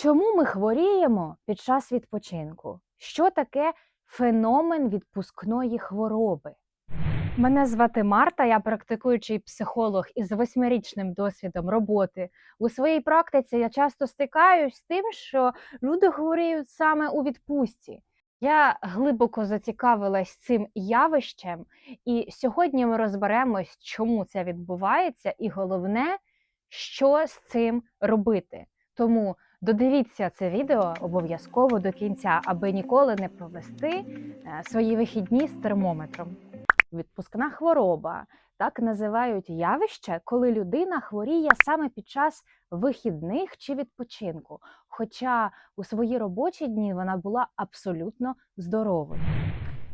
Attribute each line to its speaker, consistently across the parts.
Speaker 1: Чому ми хворіємо під час відпочинку? Що таке феномен відпускної хвороби? Мене звати Марта, я практикуючий психолог із восьмирічним досвідом роботи. У своїй практиці я часто стикаюсь з тим, що люди хворіють саме у відпустці. Я глибоко зацікавилась цим явищем, і сьогодні ми розберемось, чому це відбувається, і головне, що з цим робити. Тому Додивіться це відео обов'язково до кінця, аби ніколи не провести е, свої вихідні з термометром. Відпускна хвороба так називають явище, коли людина хворіє саме під час вихідних чи відпочинку, хоча у свої робочі дні вона була абсолютно здоровою.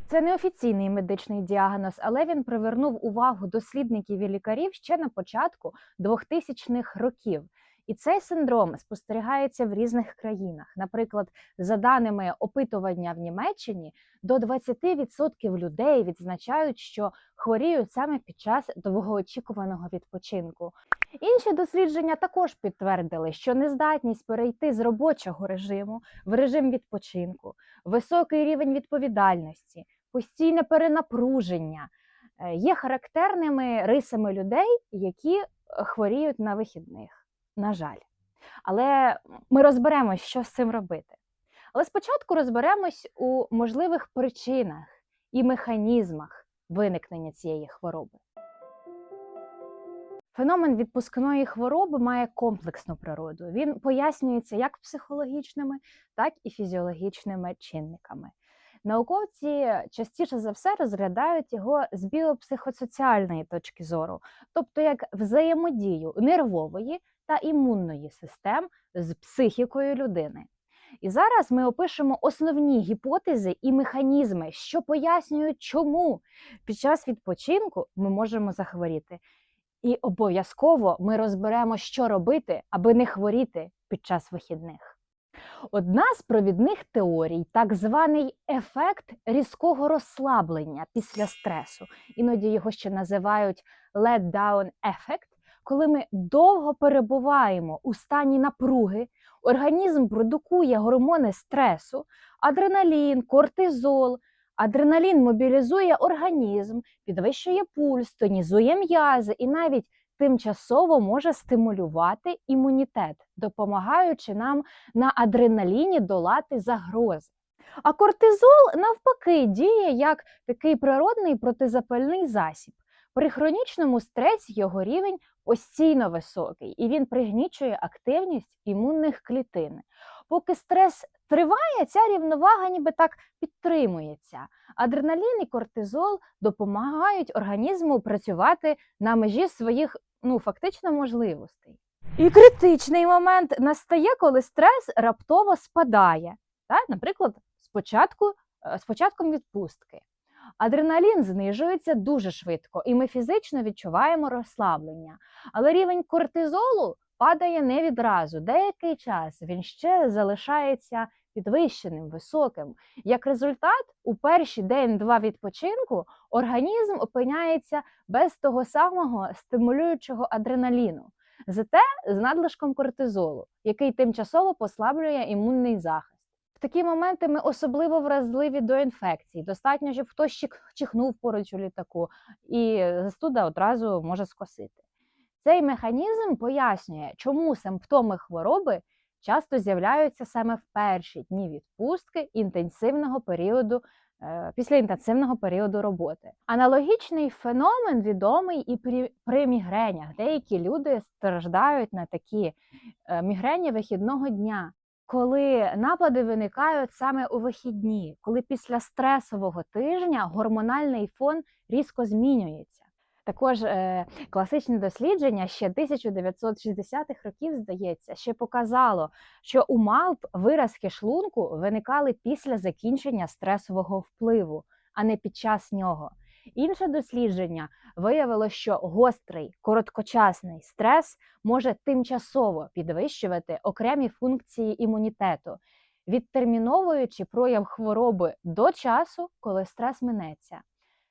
Speaker 1: Це не офіційний медичний діагноз, але він привернув увагу дослідників і лікарів ще на початку 2000-х років. І цей синдром спостерігається в різних країнах. Наприклад, за даними опитування в Німеччині, до 20% людей відзначають, що хворіють саме під час довгоочікуваного відпочинку. Інші дослідження також підтвердили, що нездатність перейти з робочого режиму в режим відпочинку, високий рівень відповідальності, постійне перенапруження е, є характерними рисами людей, які е, хворіють на вихідних на жаль. Але ми розберемось, що з цим робити. Але спочатку розберемось у можливих причинах і механізмах виникнення цієї хвороби. Феномен відпускної хвороби має комплексну природу. Він пояснюється як психологічними, так і фізіологічними чинниками. Науковці частіше за все розглядають його з біопсихосоціальної точки зору, тобто як взаємодію нервової та імунної систем з психікою людини. І зараз ми опишемо основні гіпотези і механізми, що пояснюють, чому під час відпочинку ми можемо захворіти. І обов'язково ми розберемо, що робити, аби не хворіти під час вихідних. Одна з провідних теорій, так званий ефект різкого розслаблення після стресу. Іноді його ще називають let-down ефект, коли ми довго перебуваємо у стані напруги, організм продукує гормони стресу, адреналін, кортизол. Адреналін мобілізує організм, підвищує пульс, тонізує м'язи і навіть тимчасово може стимулювати імунітет, допомагаючи нам на адреналіні долати загрози. А кортизол навпаки діє як такий природний протизапальний засіб. При хронічному стресі його рівень постійно високий, і він пригнічує активність імунних клітин. Поки стрес триває, ця рівновага ніби так підтримується. Адреналін і кортизол допомагають організму працювати на межі своїх ну, фактично можливостей. І критичний момент настає, коли стрес раптово спадає. Так? Наприклад, спочатку, е, з початком відпустки. Адреналін знижується дуже швидко, і ми фізично відчуваємо розслаблення. Але рівень кортизолу падає не відразу. Деякий час він ще залишається підвищеним, високим. Як результат, у перші день-два відпочинку організм опиняється без того самого стимулюючого адреналіну, зате з надлишком кортизолу, який тимчасово послаблює імунний захист такі моменти ми особливо вразливі до інфекцій. Достатньо, щоб хтось чихнув поруч у літаку, і застуда одразу може скосити. Цей механізм пояснює, чому симптоми хвороби часто з'являються саме в перші дні відпустки інтенсивного періоду. Е, після інтенсивного періоду роботи. Аналогічний феномен відомий і при, при мігренях. Деякі люди страждають на такі е, мігрені вихідного дня коли напади виникають саме у вихідні, коли після стресового тижня гормональний фон різко змінюється. Також е, класичне дослідження ще 1960-х років, здається, ще показало, що у мавп виразки шлунку виникали після закінчення стресового впливу, а не під час нього. Інше дослідження виявило, що гострий короткочасний стрес може тимчасово підвищувати окремі функції імунітету, відтерміновуючи прояв хвороби до часу, коли стрес минеться.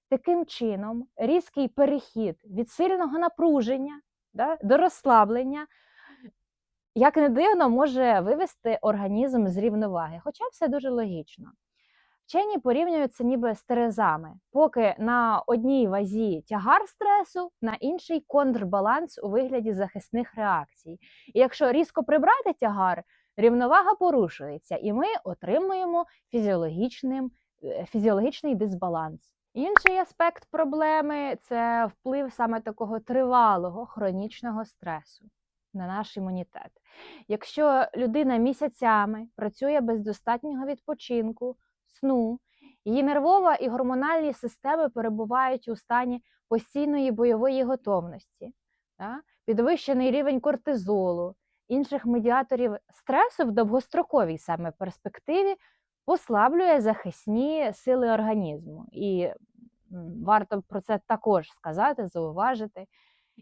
Speaker 1: Таким чином, різкий перехід від сильного напруження да, до розслаблення як не дивно, може вивести організм з рівноваги, хоча все дуже логічно. Вчені порівнюють це ніби з терезами, поки на одній вазі тягар стресу, на інший контрбаланс у вигляді захисних реакцій. І якщо різко прибрати тягар, рівновага порушується, і ми отримуємо фізіологічним, е, фізіологічний дисбаланс. Інший аспект проблеми це вплив саме такого тривалого хронічного стресу на наш імунітет. Якщо людина місяцями працює без достатнього відпочинку, сну, її нервова і гормональні системи перебувають у стані постійної бойової готовності, підвищений рівень кортизолу, інших медіаторів стресу в довгостроковій саме перспективі послаблює захисні сили організму. І варто про це також сказати, зауважити.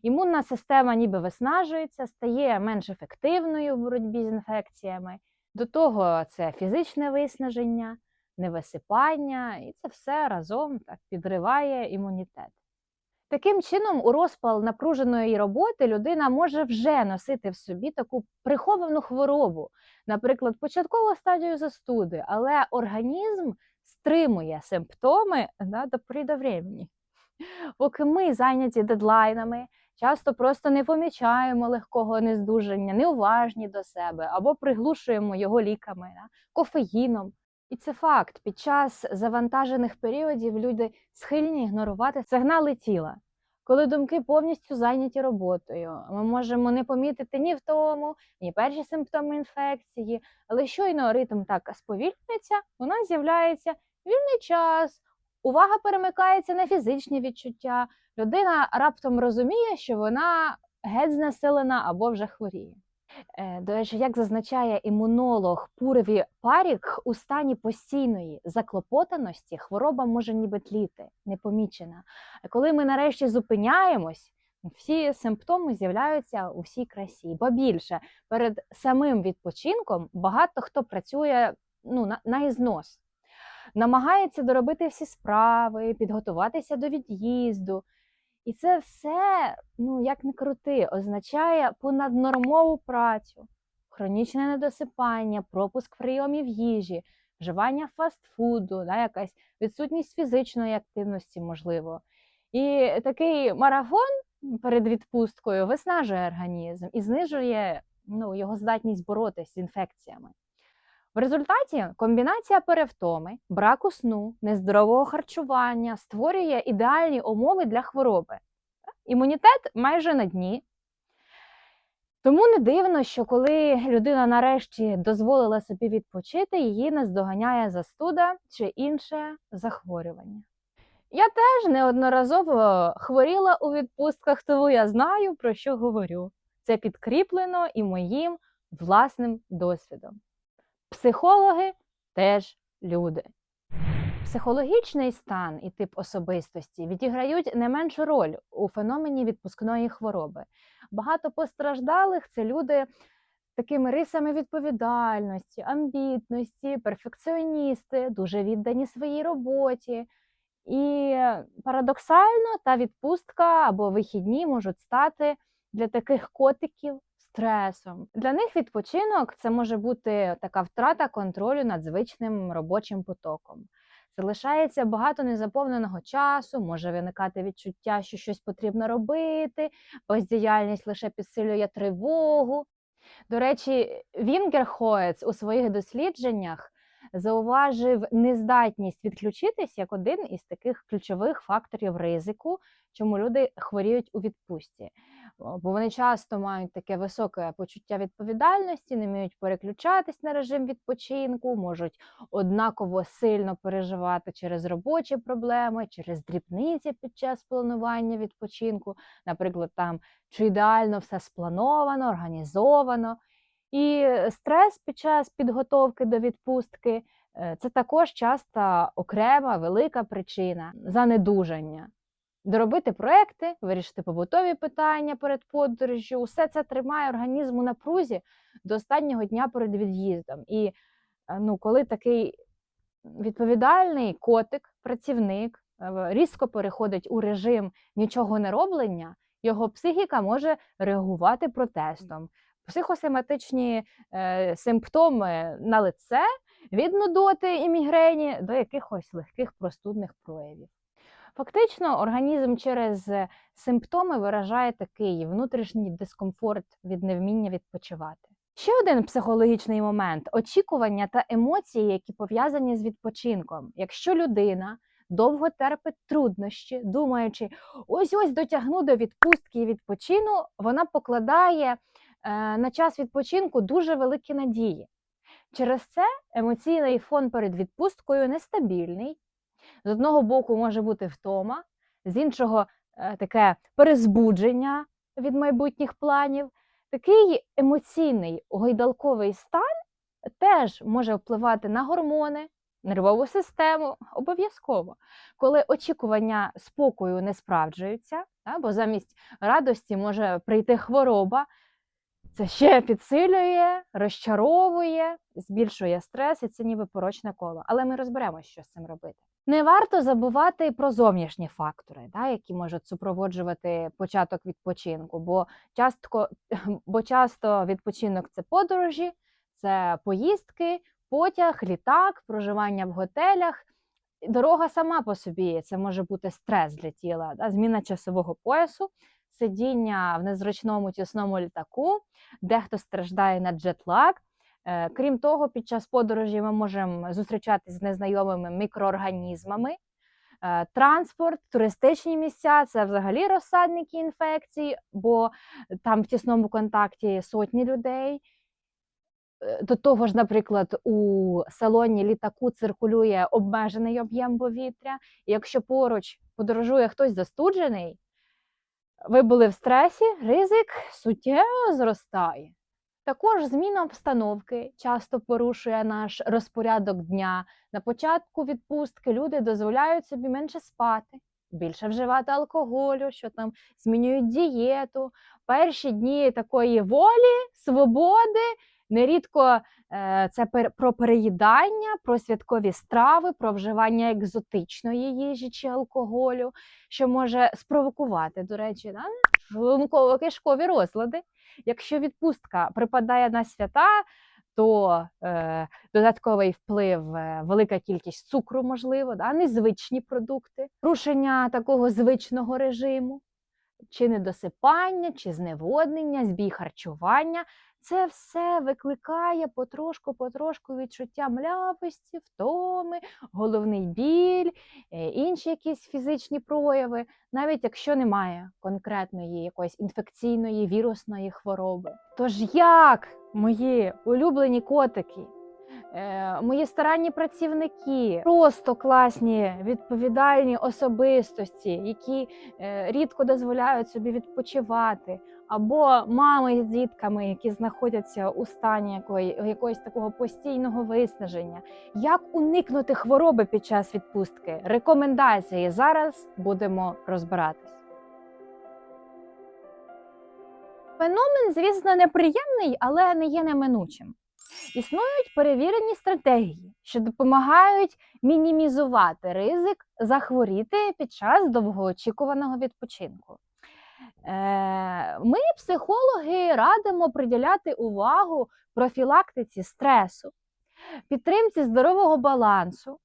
Speaker 1: Імунна система ніби виснажується, стає менш ефективною в боротьбі з інфекціями. До того це фізичне виснаження, невисипання, і це все разом так підриває імунітет. Таким чином, у розпал напруженої роботи людина може вже носити в собі таку приховану хворобу, наприклад, початкову стадію застуди, але організм стримує симптоми да, до до. Поки ми зайняті дедлайнами, часто просто не помічаємо легкого нездужання, неуважні до себе або приглушуємо його ліками, да, кофеїном. І це факт. Pід час завантажених періодів люди схильні ігнорувати сигнали тіла. Коли думки повністю зайняті роботою, ми можемо не помітити ні втому, ні перші симптоми інфекції, але щойно ритм так сповільнюється, у нас з'являється вільний час, увага перемикається на фізичні відчуття. Людина раптом розуміє, що вона геть знесилена або вже хворіє. Е, До речі, як зазначає імунолог Пуреві Парік, у стані постійної заклопотаності хвороба може ніби тліти, непомічена. Коли ми нарешті зупиняємось, всі симптоми з'являються у всій красі. Ба більше перед самим відпочинком багато хто працює ну, на, на ізнос, намагається доробити всі справи, підготуватися до від'їзду. І це все, ну як не крути, означає понаднормову працю, хронічне недосипання, пропуск прийомів їжі, вживання фастфуду, да, якась відсутність фізичної активності, можливо. І такий марафон перед відпусткою виснажує організм і знижує ну, його здатність боротися з інфекціями. В результаті комбінація перевтоми, браку сну, нездорового харчування створює ідеальні умови для хвороби. Імунітет майже на дні. Тому не дивно, що коли людина нарешті дозволила собі відпочити, її наздоганяє застуда чи інше захворювання. Я теж неодноразово хворіла у відпустках, тому я знаю, про що говорю. Це підкріплено і моїм власним досвідом. Психологи теж люди. Психологічний стан і тип особистості відіграють не меншу роль у феномені відпускної хвороби. Багато постраждалих це люди з такими рисами відповідальності, амбітності, перфекціоністи, дуже віддані своїй роботі. І парадоксально та відпустка або вихідні можуть стати для таких котиків стресом. Для них відпочинок це може бути така втрата контролю над звичним робочим потоком. Залишається багато незаповненого часу, може виникати відчуття, що щось потрібно робити, бездіяльність лише підсилює тривогу. До речі, Вінгерхоец у своїх дослідженнях зауважив нездатність відключитись як один із таких ключових факторів ризику, чому люди хворіють у відпустці. Бо вони часто мають таке високе почуття відповідальності, не вміють переключатись на режим відпочинку, можуть однаково сильно переживати через робочі проблеми, через дрібниці під час планування відпочинку, наприклад, там чи ідеально все сплановано, організовано. І стрес під час підготовки до відпустки е, це також часто окрема велика причина занедужання. Доробити проекти, вирішити побутові питання перед подорожжю, усе це тримає організм у напрузі до останнього дня перед від'їздом. І е, ну, коли такий відповідальний котик, працівник е, різко переходить у режим нічого не роблення, його психіка може реагувати протестом, психосоматичні е, симптоми на лице від нудоти і мігрені до якихось легких простудних проявів. Фактично, організм через симптоми виражає такий внутрішній дискомфорт від невміння відпочивати. Ще один психологічний момент очікування та емоції, які пов'язані з відпочинком. Якщо людина довго терпить труднощі, думаючи, ось ось дотягну до відпустки і відпочину, вона покладає е, на час відпочинку дуже великі надії. Через це емоційний фон перед відпусткою нестабільний. З одного боку може бути втома, з іншого е, таке перезбудження від майбутніх планів. Такий емоційний гойдалковий стан теж може впливати на гормони, нервову систему обов'язково. Коли очікування спокою не справджуються, бо замість радості може прийти хвороба, це ще підсилює, розчаровує, збільшує стрес, і це ніби порочне коло. Але ми розберемося, що з цим робити. Не варто забувати про зовнішні фактори, да, які можуть супроводжувати початок відпочинку, бо часто, бо часто відпочинок це подорожі, це поїздки, потяг, літак, проживання в готелях. Дорога сама по собі це може бути стрес для тіла, да, зміна часового поясу, сидіння в незручному тісному літаку, дехто страждає на джетлаг. Е, Крім того, під час подорожі ми можемо зустрічатися з незнайомими мікроорганізмами. Е, Транспорт, туристичні місця це взагалі розсадники інфекцій, бо там в тісному контакті сотні людей. Е, До того ж, наприклад, у салоні літаку циркулює обмежений об'єм повітря. І якщо поруч подорожує хтось застуджений, ви були в стресі, ризик суттєво зростає. Також зміна обстановки часто порушує наш розпорядок дня. На початку відпустки люди дозволяють собі менше спати, більше вживати алкоголю, що там змінюють дієту. Перші дні такої волі, свободи. Нерідко е, це про переїдання, про святкові страви, про вживання екзотичної їжі чи алкоголю, що може спровокувати, до речі, да? Шлунково-кишкові розлади. Якщо відпустка припадає на свята, то е, додатковий вплив, е, велика кількість цукру, можливо, да? незвичні продукти, порушення такого звичного режиму, чи недосипання, чи зневоднення, збій харчування. Це все викликає потрошку-потрошку відчуття млявості, втоми, головний біль, е, інші якісь фізичні прояви, навіть якщо немає конкретної якоїсь інфекційної вірусної хвороби. Тож як мої улюблені котики, е, мої старанні працівники, просто класні відповідальні особистості, які е, рідко дозволяють собі відпочивати, або мами з дітками, які знаходяться у стані якої, якогось такого постійного виснаження. Як уникнути хвороби під час відпустки? Рекомендації зараз будемо розбиратись. Феномен, звісно, неприємний, але не є неминучим. Існують перевірені стратегії, що допомагають мінімізувати ризик захворіти під час довгоочікуваного відпочинку. Е, Ми, психологи, радимо приділяти увагу профілактиці стресу, підтримці здорового балансу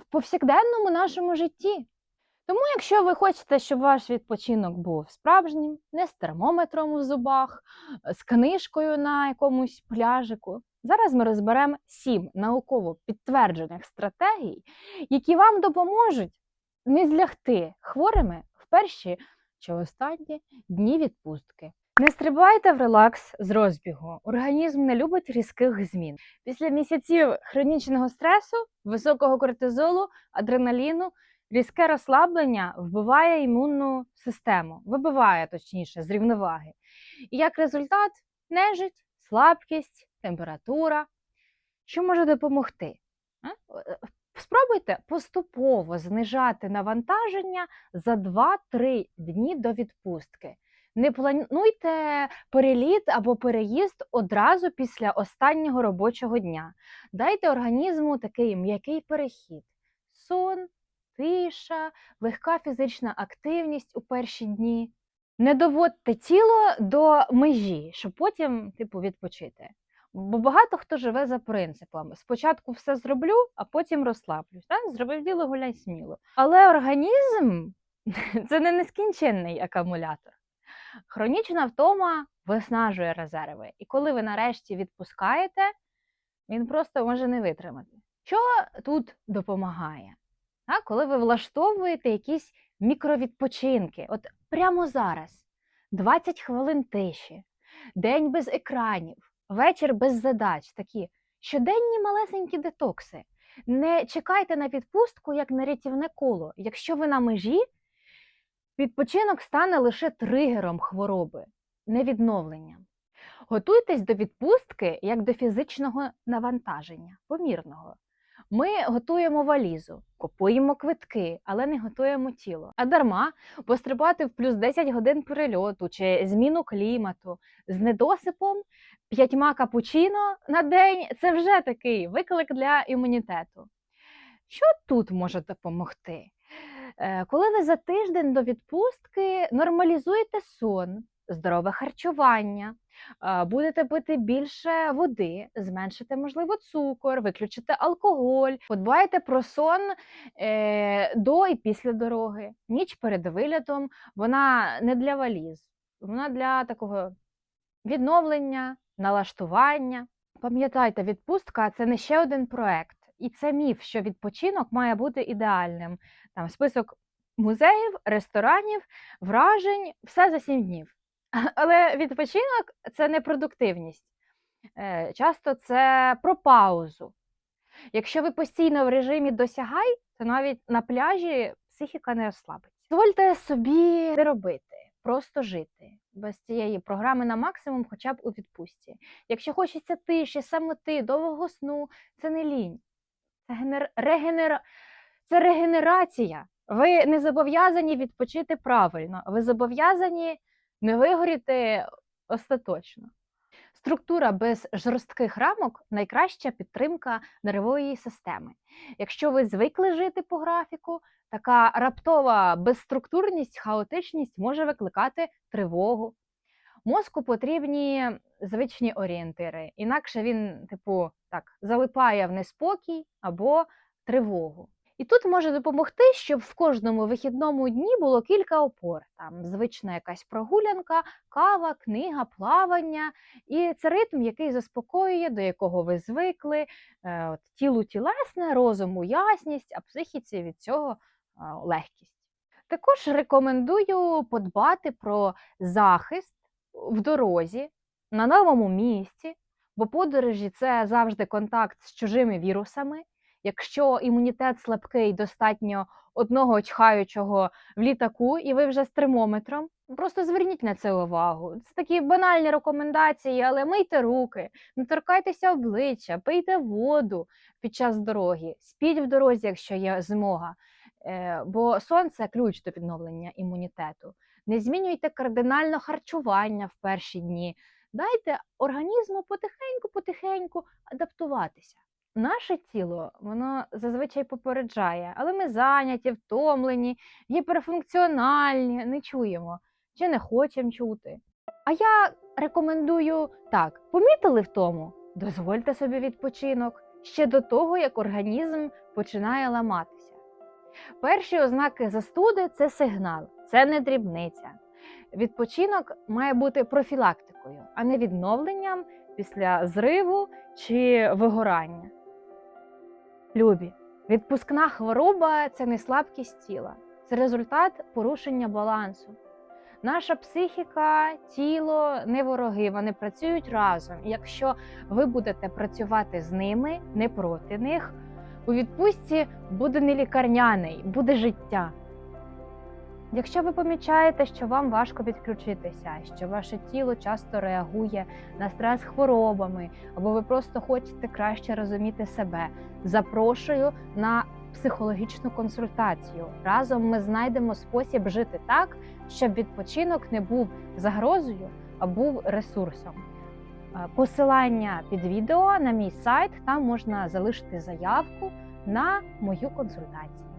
Speaker 1: в повсякденному нашому житті. Тому, якщо ви хочете, щоб ваш відпочинок був справжнім, не з термометром у зубах, з книжкою на якомусь пляжику, зараз ми розберемо сім науково підтверджених стратегій, які вам допоможуть не злягти хворими в перші чи останні дні відпустки. Не стрибайте в релакс з розбігу. Організм не любить різких змін. Після місяців хронічного стресу, високого кортизолу, адреналіну, різке розслаблення вбиває імунну систему, вибиває точніше з рівноваги. І як результат нежить, слабкість, температура. Що може допомогти? Спробуйте поступово знижати навантаження за 2-3 дні до відпустки. Не плануйте переліт або переїзд одразу після останнього робочого дня. Дайте організму такий м'який перехід. Сон, тиша, легка фізична активність у перші дні. Не доводьте тіло до межі, щоб потім, типу, відпочити. Бо багато хто живе за принципом: спочатку все зроблю, а потім розслаблюсь. Так? Зробив діло, гуляй сміло. Але організм це не нескінченний акумулятор. Хронічна втома виснажує резерви. І коли ви нарешті відпускаєте, він просто може не витримати. Що тут допомагає? Так? Коли ви влаштовуєте якісь мікровідпочинки, от прямо зараз 20 хвилин тиші, день без екранів, вечір без задач, такі щоденні малесенькі детокси. Не чекайте на відпустку як на рятівне коло. Якщо ви на межі, відпочинок стане лише тригером хвороби, не відновленням. Готуйтесь до відпустки як до фізичного навантаження, помірного. Ми готуємо валізу, купуємо квитки, але не готуємо тіло. А дарма пострибати в плюс 10 годин перельоту чи зміну клімату з недосипом, п'ятьма капучино на день це вже такий виклик для імунітету. Що тут може допомогти? Е, Коли ви за тиждень до відпустки нормалізуєте сон, здорове харчування, е, будете пити більше води, зменшите, можливо, цукор, виключите алкоголь, подбайте про сон е, до і після дороги, ніч перед вилітом, вона не для валіз, вона для такого відновлення, налаштування. Пам'ятайте, відпустка це не ще один проект, і це міф, що відпочинок має бути ідеальним. Там список музеїв, ресторанів, вражень, все за сім днів. Але відпочинок це не продуктивність. Е, Часто це про паузу. Якщо ви постійно в режимі досягай, то навіть на пляжі психіка не розслабиться. Дозвольте собі не робити, просто жити без цієї програми на максимум, хоча б у відпустці. Якщо хочеться тиші, самоти, довгого сну, це не лінь, це генер... регенера... це регенерація. Ви не зобов'язані відпочити правильно, ви зобов'язані не вигоріти остаточно. Структура без жорстких рамок найкраща підтримка нервової системи. Якщо ви звикли жити по графіку, така раптова безструктурність, хаотичність може викликати тривогу. Мозку потрібні звичні орієнтири, інакше він, типу, так, залипає в неспокій або тривогу. І тут може допомогти, щоб в кожному вихідному дні було кілька опор. Там звична якась прогулянка, кава, книга, плавання. І це ритм, який заспокоює, до якого ви звикли. Е, От, тілу тілесне, розуму ясність, а психіці від цього е, легкість. Також рекомендую подбати про захист в дорозі, на новому місці, бо подорожі це завжди контакт з чужими вірусами. Якщо імунітет слабкий, достатньо одного чхаючого в літаку, і ви вже з термометром. Просто зверніть на це увагу. Це такі банальні рекомендації, але мийте руки, не торкайтеся обличчя, пийте воду під час дороги, спіть в дорозі, якщо є змога. Е, Бо сон це ключ до відновлення імунітету. Не змінюйте кардинально харчування в перші дні. Дайте організму потихеньку-потихеньку адаптуватися. Наше тіло воно зазвичай попереджає, але ми зайняті, втомлені, гіперфункціональні, не чуємо чи не хочемо чути. А я рекомендую так: помітили втому, дозвольте собі відпочинок ще до того, як організм починає ламатися. Перші ознаки застуди це сигнал, це не дрібниця. Відпочинок має бути профілактикою, а не відновленням після зриву чи вигорання. Любі, відпускна хвороба це не слабкість тіла, це результат порушення балансу. Наша психіка, тіло не вороги, вони працюють разом. Якщо ви будете працювати з ними, не проти них, у відпустці буде не лікарняний, буде життя. Якщо ви помічаєте, що вам важко відключитися, що ваше тіло часто реагує на стрес хворобами, або ви просто хочете краще розуміти себе, запрошую на психологічну консультацію. Разом ми знайдемо спосіб жити так, щоб відпочинок не був загрозою, а був ресурсом. Е, Посилання під відео на мій сайт, там можна залишити заявку на мою консультацію.